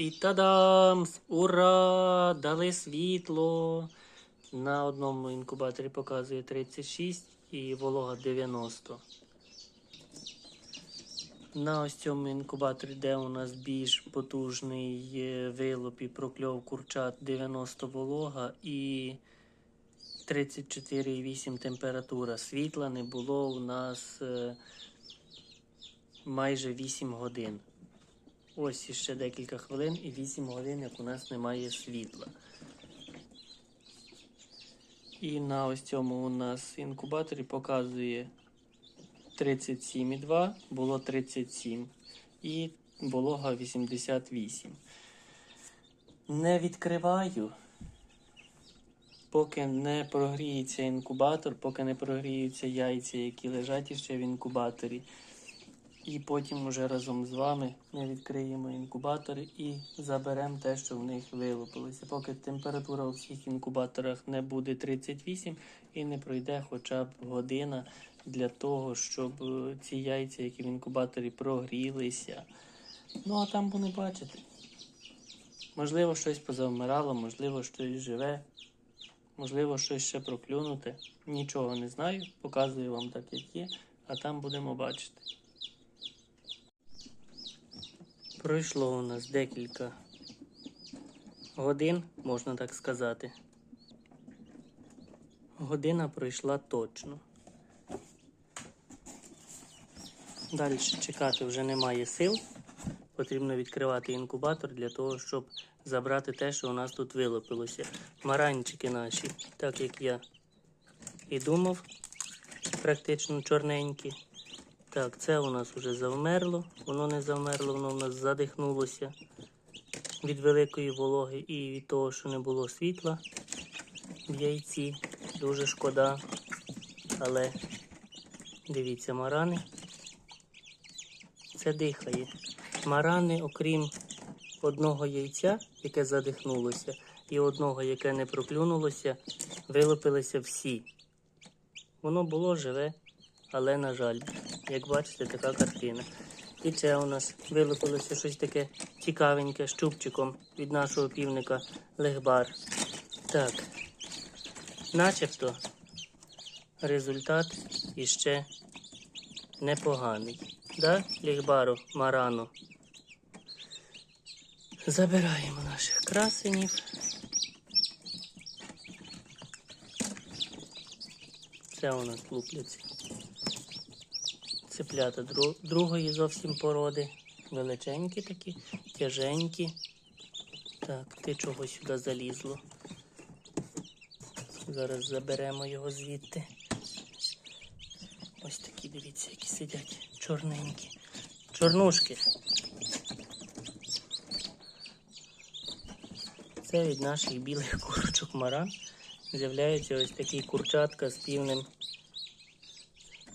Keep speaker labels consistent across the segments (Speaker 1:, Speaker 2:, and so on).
Speaker 1: І тадам! Ура! Дали світло. На одному інкубаторі показує 36 і волога 90. На ось цьому інкубаторі, де у нас більш потужний вилоп і прокльов курчат 90 волога і 34,8 температура. Світла не було у нас е, майже 8 годин. Ось іще декілька хвилин і 8 годин, як у нас немає світла. І на ось цьому у нас інкубаторі показує 37,2, було 37 і волога 88. Не відкриваю, поки не прогріється інкубатор, поки не прогріються яйця, які лежать іще в інкубаторі. І потім уже разом з вами ми відкриємо інкубатори і заберемо те, що в них вилупилося. Поки температура у всіх інкубаторах не буде 38 і не пройде хоча б година для того, щоб е, ці яйця, які в інкубаторі, прогрілися. Ну а там буде бачити. Можливо, щось позавмирало, можливо, щось живе, можливо, щось ще проклюнуте. Нічого не знаю, показую вам так, як є, а там будемо бачити. Пройшло у нас декілька годин, можна так сказати. Година пройшла точно. Далі чекати вже немає сил. Потрібно відкривати інкубатор для того, щоб забрати те, що у нас тут вилупилося. Маранчики наші, так як я і думав, практично чорненькі. Так, це у нас вже завмерло, воно не завмерло, воно у нас задихнулося від великої вологи і від того, що не було світла в яйці. Дуже шкода. Але дивіться, марани. Це дихає. Марани, окрім одного яйця, яке задихнулося, і одного, яке не проклюнулося, вилупилися всі. Воно було живе, але, на жаль, як бачите, така картина. І це у нас вилупилося щось таке цікавеньке з чубчиком від нашого півника Легбар. Так, начебто результат іще непоганий. Да, Лігбару, Марану? Забираємо наших красенів. Це у нас лупляться. Цеплята другої зовсім породи. Величенькі такі, тяженькі. Так, ти чого сюди залізло? Зараз заберемо його звідти. Ось такі, дивіться, які сидять чорненькі. Чорнушки. Це від наших білих курочок маран. З'являється ось такий курчатка з півним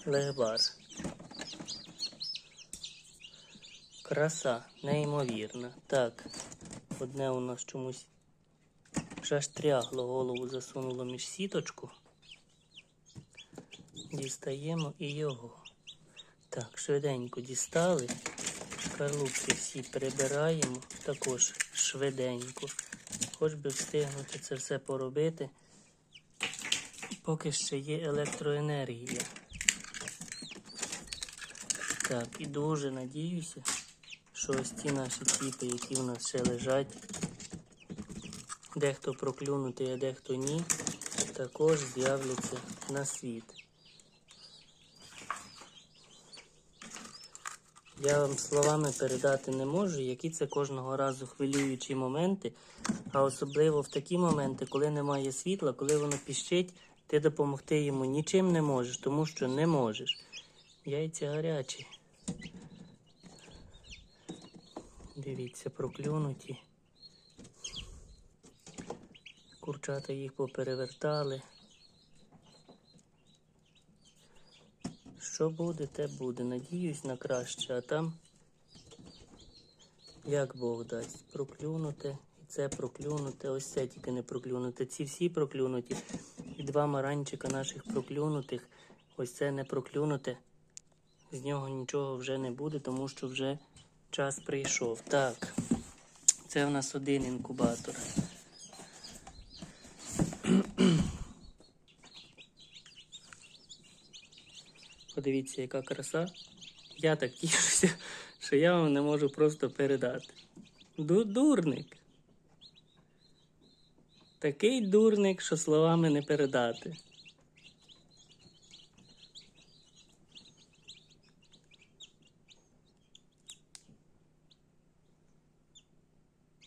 Speaker 1: легбар. Краса, неймовірна. Так, одне у нас чомусь шаштрягло, голову засунуло між сіточку. Дістаємо і його. Так, швиденько дістали. Шкарлупки всі прибираємо також швиденько. Хоч би встигнути це все поробити, поки ще є електроенергія. Так, і дуже надіюся, що ось ці наші ціпи, які в нас ще лежать, дехто проклюнутий, а дехто ні, також з'являться на світ. Я вам словами передати не можу, які це кожного разу хвилюючі моменти, а особливо в такі моменти, коли немає світла, коли воно піщить, ти допомогти йому нічим не можеш, тому що не можеш. Яйця гарячі. Дивіться, проклюнуті. Курчата їх поперевертали. Що буде, те буде. Надіюсь на краще, а там, як Бог дасть, проклюнуте, і це проклюнуте, ось це тільки не проклюнуте. Ці всі проклюнуті. І два маранчика наших проклюнутих. Ось це не проклюнуте. З нього нічого вже не буде, тому що вже час прийшов. Так, Це в нас один інкубатор. Подивіться, яка краса. Я так тішуся, що я вам не можу просто передати. Дурник. Такий дурник, що словами не передати.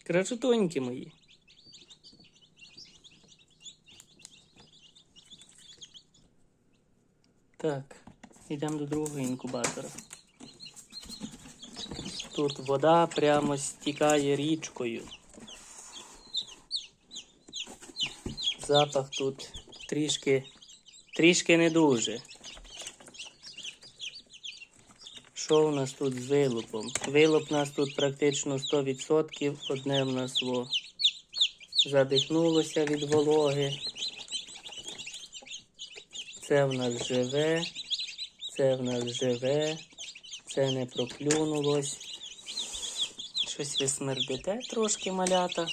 Speaker 1: Красотоньки мої. Так, йдемо до другого інкубатора. Тут вода прямо стікає річкою. Запах тут трішки, трішки не дуже. Що у нас тут з вилупом? Вилуп у нас тут практично 100%, одне в нас во задихнулося від вологи. Це в нас живе, це в нас живе, це не проклюнулось. Щось ви смердите трошки малята.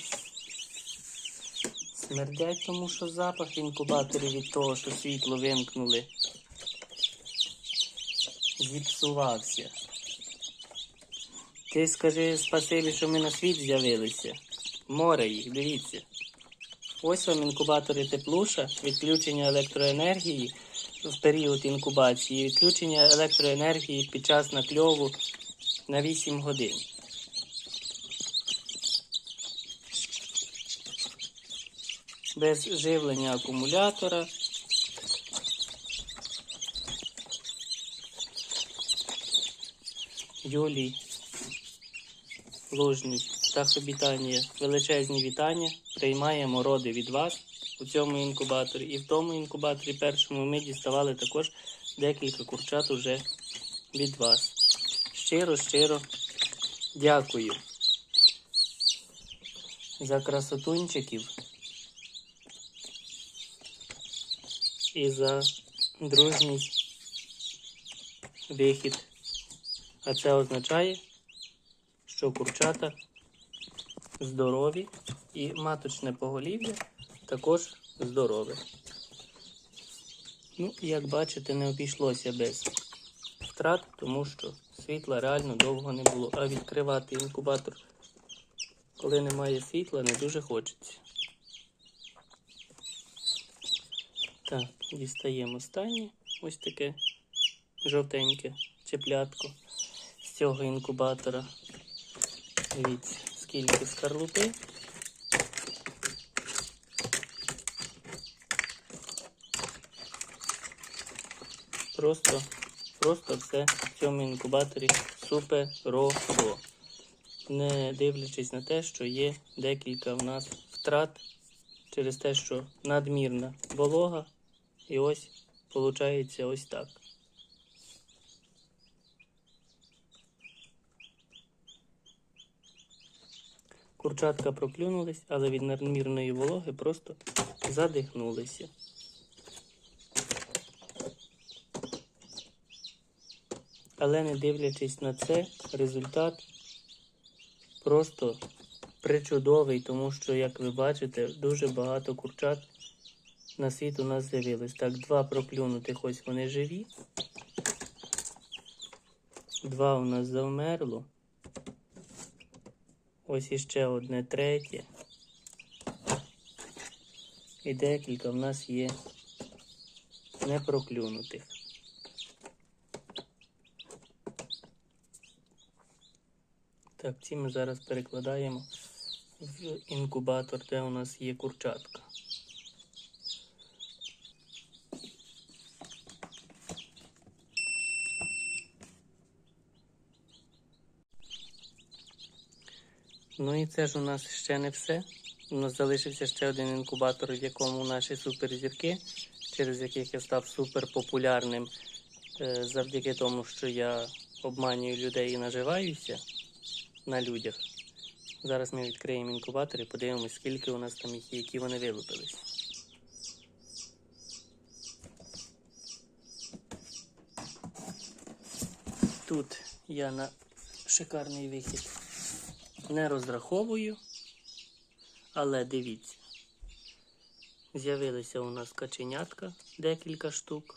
Speaker 1: Смердять, тому що запах в інкубаторі від того, що світло вимкнули. Зіпсувався. Ти скажи спасибі, що ми на світ з'явилися. Море їх, дивіться. Ось вам інкубатори теплуша, відключення електроенергії в період інкубації, відключення електроенергії під час накльову на 8 годин. Без живлення акумулятора. Юлій, Лужний, птахобітання, величезні вітання. Приймаємо роди від вас у цьому інкубаторі. І в тому інкубаторі першому ми діставали також декілька курчат уже від вас. Щиро, щиро дякую за красотунчиків і за дружній вихід. А це означає, що курчата здорові і маточне поголів'я також здорове. Ну, як бачите, не обійшлося без втрат, тому що світла реально довго не було. А відкривати інкубатор, коли немає світла, не дуже хочеться. Так, дістаємо останнє ось таке жовтеньке чеплятко з цього інкубатора. Дивіться, скільки скарлупи. Просто, просто все в цьому інкубаторі суперово. Не дивлячись на те, що є декілька в нас втрат через те, що надмірна волога. І ось виходить ось так. Курчатка проклюнулись, але від надмірної вологи просто задихнулися. Але не дивлячись на це, результат просто причудовий, тому що, як ви бачите, дуже багато курчат на світ у нас з'явилось. Так, два проклюнутих, ось вони живі. Два у нас завмерло. Ось іще одне третє. І декілька в нас є непроклюнутих. Так, ці ми зараз перекладаємо в інкубатор, де у нас є курчатка. Ну і це ж у нас ще не все. У нас залишився ще один інкубатор, в якому наші суперзірки, через яких я став суперпопулярним е, завдяки тому, що я обманюю людей і наживаюся на людях. Зараз ми відкриємо інкубатор і подивимось, скільки у нас там їх які вони вилупились. Тут я на шикарний вихід Не розраховую, але дивіться. З'явилися у нас каченятка, декілька штук.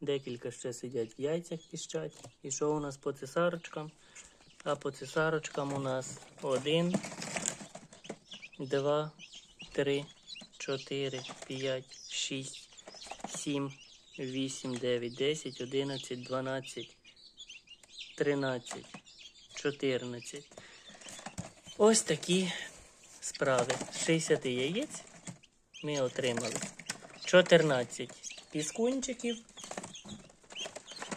Speaker 1: Декілька ще сидять в яйцях піщать. І що у нас по цесарочкам? А по цесарочкам у нас один, два, три, чотири, п'ять, шість, сім, вісім, дев'ять, десять, одинадцять, дванадцять, тринадцять, чотирнадцять. Ось такі справи. 60 яєць ми отримали 14 піскунчиків.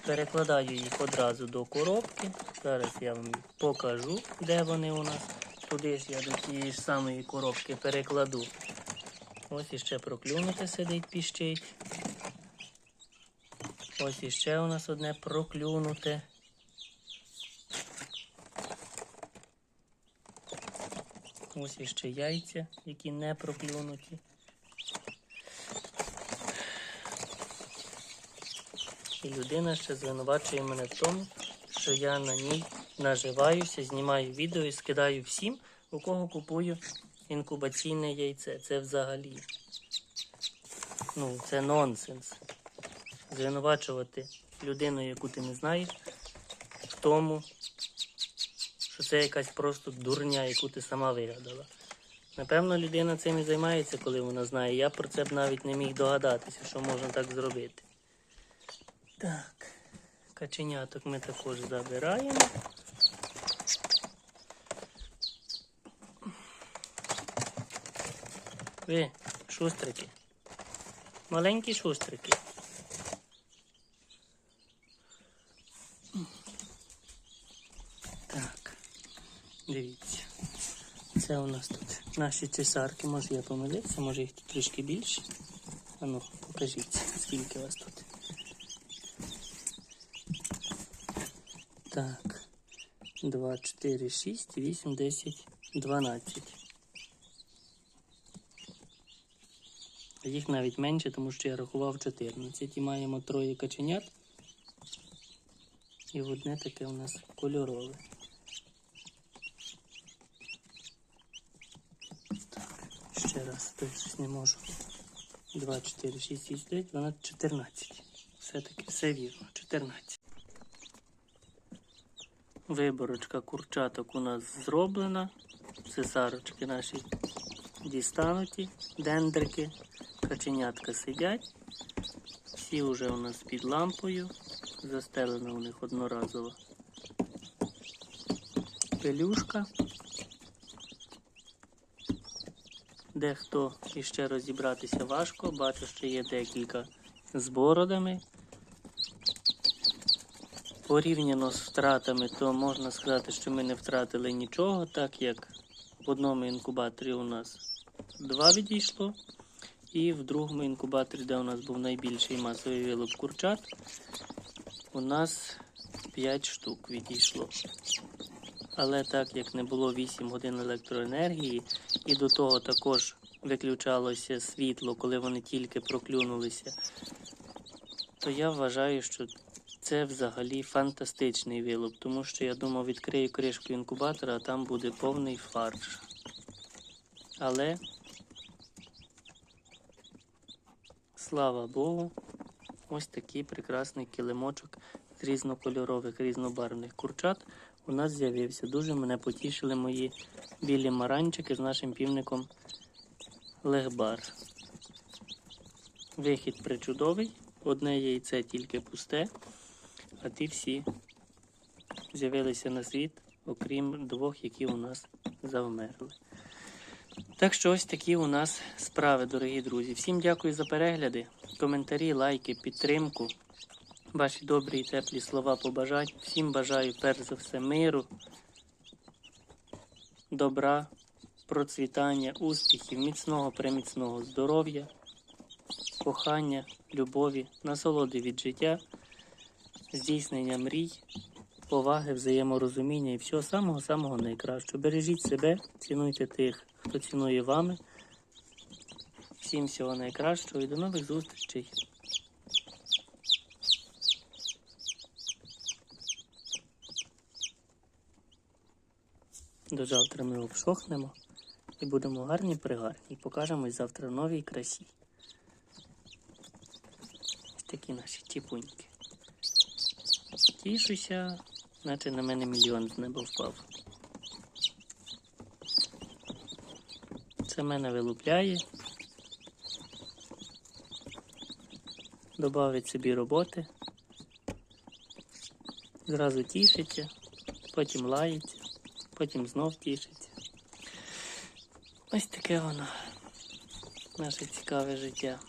Speaker 1: Перекладаю їх одразу до коробки. Зараз я вам покажу, де вони у нас. Туди ж я до тієї ж самої коробки перекладу. Ось іще проклюнути сидить, піщить. Ось іще у нас одне проклюнуте. Ось іще яйця, які не проклюнуті. І людина ще звинувачує мене в тому, що я на ній наживаюся, знімаю відео і скидаю всім, у кого купую інкубаційне яйце. Це взагалі. Ну, це нонсенс. Звинувачувати людину, яку ти не знаєш, в тому, це якась просто дурня, яку ти сама вигадала. Напевно, людина цим і займається, коли вона знає. Я про це б навіть не міг догадатися, що можна так зробити. Так, каченяток ми також забираємо. Ви, шустрики. Маленькі шустрики. Дивіться. Це у нас тут наші цесарки. Може я помилився, може їх тут трішки більше. А ну, покажіть, скільки вас тут. Так. 2, 4, 6, 8, 10, 12. Їх навіть менше, тому що я рахував 14. І маємо троє каченят. І одне таке у нас кольорове. Так, ще раз, то щось не можу. 2, 4, 6, 6, 9, 12, 14. Все-таки все вірно, 14. Виборочка курчаток у нас зроблена. Цесарочки наші дістануті, дендрики, каченятка сидять. Всі вже у нас під лампою. Застелена у них одноразова пелюшка. Дехто іще розібратися важко, бачу, що є декілька з бородами. Порівняно з втратами, то можна сказати, що ми не втратили нічого, так як в одному інкубаторі у нас два відійшло, і в другому інкубаторі, де у нас був найбільший масовий вилуп курчат, у нас 5 штук відійшло. Але так як не було 8 годин електроенергії, і до того також виключалося світло, коли вони тільки проклюнулися, то я вважаю, що це взагалі фантастичний вилуп, тому що я думав, відкрию кришку інкубатора, а там буде повний фарш. Але, слава Богу, ось такий прекрасний килимочок з різнокольорових, різнобарвних курчат у нас з'явився. Дуже мене потішили мої білі маранчики з нашим півником Легбар. Вихід причудовий, одне яйце тільки пусте, а ті всі з'явилися на світ, окрім двох, які у нас завмерли. Так що ось такі у нас справи, дорогі друзі. Всім дякую за перегляди, коментарі, лайки, підтримку, ваші добрі і теплі слова побажань. Всім бажаю перш за все миру, добра, процвітання, успіхів, міцного, преміцного здоров'я, кохання, любові, насолоди від життя, здійснення мрій, поваги, взаєморозуміння і всього самого-самого найкращого. Бережіть себе, цінуйте тих, хто цінує вами. Всім всього найкращого і до нових зустрічей. До завтра ми обсохнемо і будемо гарні пригарні. І покажемось завтра в новій красі. Ось такі наші тіпуньки. Тішуся, наче на мене мільйон з неба впав. Це мене вилупляє. Добавить собі роботи. Зразу тішиться, потім лається, потім знов тішиться. Ось таке воно. Наше цікаве життя.